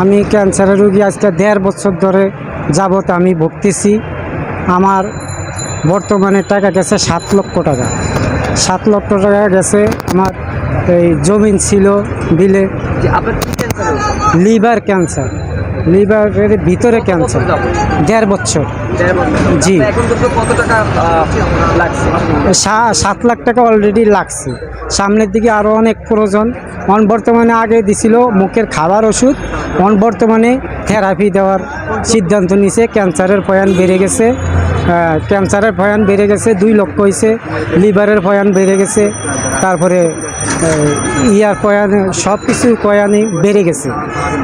আমি ক্যান্সারের রুগী আজকে দেড় বছর ধরে যাবত আমি ভুগতেছি। আমার বর্তমানে টাকা গেছে সাত লক্ষ টাকা। সাত লক্ষ টাকা গেছে আমার এই জমিন ছিল বিলে। Liver cancer. লিভারের ভিতরে ক্যান্সার। দেড় বছর। জি। কত টাকা লাগছে? সা- সাত লাখ টাকা অলরেডি লাগছে। সামনের দিকে আরও অনেক প্রয়োজন। অন বর্তমানে আগে দিছিল মুখের খাবার ওষুধ। অন বর্তমানে থেরাপি দেওয়ার সিদ্ধান্ত নিছে। ক্যান্সারের ভয়ান বেড়ে গেছে। ক্যান্সারের ভয়ান বেড়ে গেছে। দুই লক্ষ হয়েছে লিভারের ভয়ান বেড়ে গেছে। তারপরে ইয়ার পয়ান সব কিছু পয়ানই বেড়ে গেছে।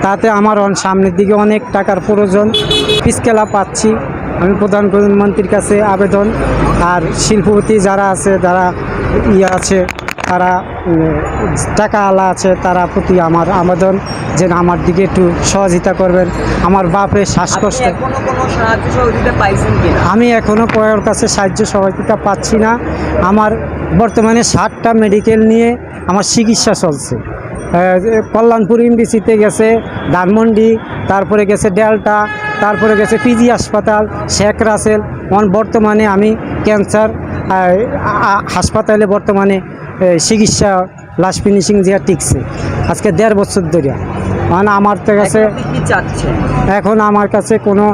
তাতে আমার অন- সামনের দিকে অনেক টাকার প্রয়োজন। পিসকেলা পাচ্ছি। আমি প্রধানমন্ত্রীর কাছে আবেদন। আর শিল্পপতি যারা আছে যারা ইয়ে আছে তারা টাকা আলা আছে তারা প্রতি আমার আবেদন যে আমার দিকে একটু সহযোগিতা করবেন। আমার বাপের শ্বাসকষ্ট। আমি এখনও পয়ের কাছে সাহায্য সহযোগিতা পাচ্ছি না। আমার বর্তমানে ষাটটা মেডিকেল নিয়ে আমার চিকিৎসা চলছে। কল্যাণপুর ইমবিসিতে গেছে ধানমন্ডি তারপরে গেছে ডেল্টা তারপরে গেছে পিজি হাসপাতাল শেখ রাসেল। বর্তমানে আমি ক্যান্সার হাসপাতালে বর্তমানে চিকিৎসা লাস্ট ফিনিশিং দিয়া টিকছে। আজকে দেড় বছর ধরে। মানে আমার তো কাছে এখন আমার কাছে কোনো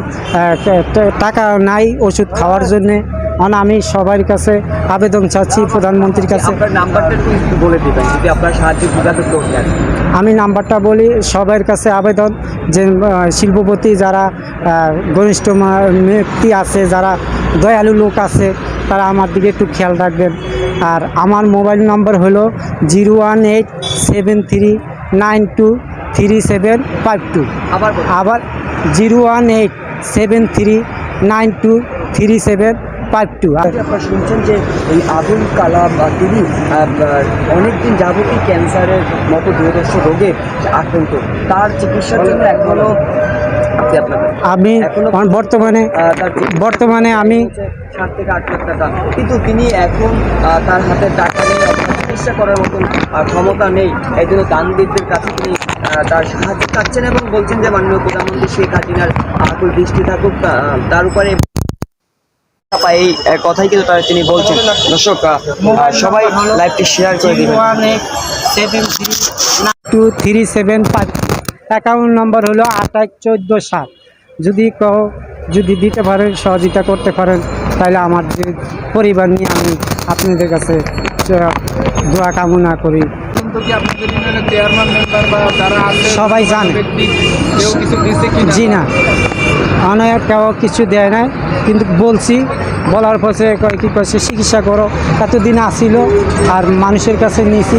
টাকা নাই ওষুধ খাওয়ার জন্যে। মানে আমি সবার কাছে আবেদন চাচ্ছি প্রধানমন্ত্রীর কাছে। আমি নাম্বারটা বলি সবার কাছে আবেদন। যে শিল্পপতি যারা ঘনিষ্ঠ ব্যক্তি আছে যারা দয়ালু লোক আছে তারা আমার দিকে একটু খেয়াল রাখবেন। আর আমার মোবাইল নম্বর হলো zero one eight seven three nine two three seven five two. আবার আবার zero one eight seven three nine two three seven five two আপনারা শুনছেন যে এই আবুল কালাম তিনি অনেকদিন যাবতীয় ক্যান্সারের মতো দুর্দর্শ রোগে আক্রান্ত। তার চিকিৎসার জন্য এখনও আপনি আপনার আমি এখনও বর্তমানে চিকিৎসা বর্তমানে আমি সাত থেকে আট লাখ টাকা। কিন্তু তিনি এখন তার হাতে টাকা নেই অথবা চিকিৎসা করার মতন ক্ষমতা নেই। এই জন্য দানবীরদের কাছে তিনি তার সাহায্য চাচ্ছেন এবং বলছেন যে মাননীয় প্রধানমন্ত্রী শেখ হাসিনার আকুল দৃষ্টি থাকুক তার উপরে এই কথাই কিন্তু তারা তিনি বলছেন। দর্শক সবাই লাইভটি শেয়ার করে দিবেন। Two three seven account number হলো আঠাশ চোদ্দ সাত। যদি কও যদি দিতে পারেন, সহযোগিতা করতে পারেন, তাহলে আমার যে পরিবার নিয়ে আমি আপনাদের কাছে দোয়া কামনা করি। সবাই জানে। জি না। অনেক কেউ কিছু দেয় না কিন্তু বলছি বলার পরে কয় কী করছে চিকিৎসা করো। এতদিন আসিল আর মানুষের কাছে নিয়েছি।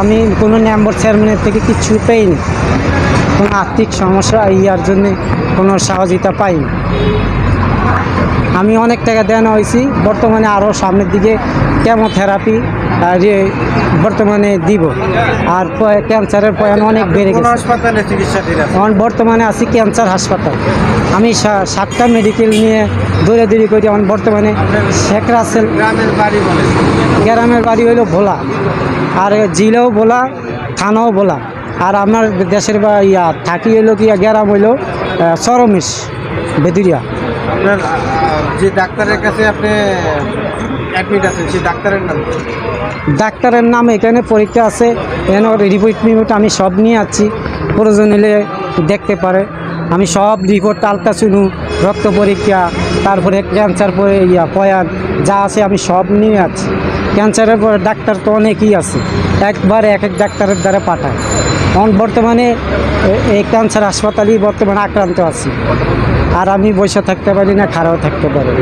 আমি কোনো নম্বর চেয়ারম্যানের থেকে কিচ্ছু পাইনি। কোনো আর্থিক সমস্যা ইয়ার জন্যে কোনো সহযোগিতা পাইনি। আমি অনেক টাকা দেন হয়েছি। বর্তমানে আরও সামনের দিকে কেমোথেরাপি বর্তমানে দিব। আর ক্যান্সারের পয়ান অনেক বেড়ে গেছে। বর্তমানে আছি ক্যান্সার হাসপাতাল। আমি সাতটা মেডিকেল নিয়ে দৌড়ে দৌড়ি করি। এখন বর্তমানে শেখ রাসেল গ্রামের বাড়ি বলে গ্রামের বাড়ি হইল ভোলা। আর জিলেও ভোলা থানাও ভোলা। আর আমার দেশের বা ইয়া থাকি হইল কি গ্রাম হইল চরমেশ বেদুরিয়া। আপনার যে ডাক্তারের কাছে আপনি অ্যাডমিট আছেন, সেই ডাক্তারের নাম? ডাক্তারের নাম এখানে পরীক্ষা আছে। এখানে রিপোর্ট আমি সব নিয়ে আছি প্রয়োজন হলে দেখতে পারে। আমি সব রিপোর্ট আলটা আলট্রাসুনু রক্ত পরীক্ষা, তারপরে ক্যান্সার পরে, ইয়া, পয়ান, যা আছে আমি সব নিয়ে আছি ক্যান্সারের পরে ডাক্তার তো অনেকই আছে। একবার এক এক ডাক্তারের দ্বারা পাঠায়। এখন বর্তমানে এই ক্যান্সার হাসপাতালেই বর্তমানে আক্রান্ত আছি। আর আমি বসে থাকতে পারি না খারাপ থাকতে পারি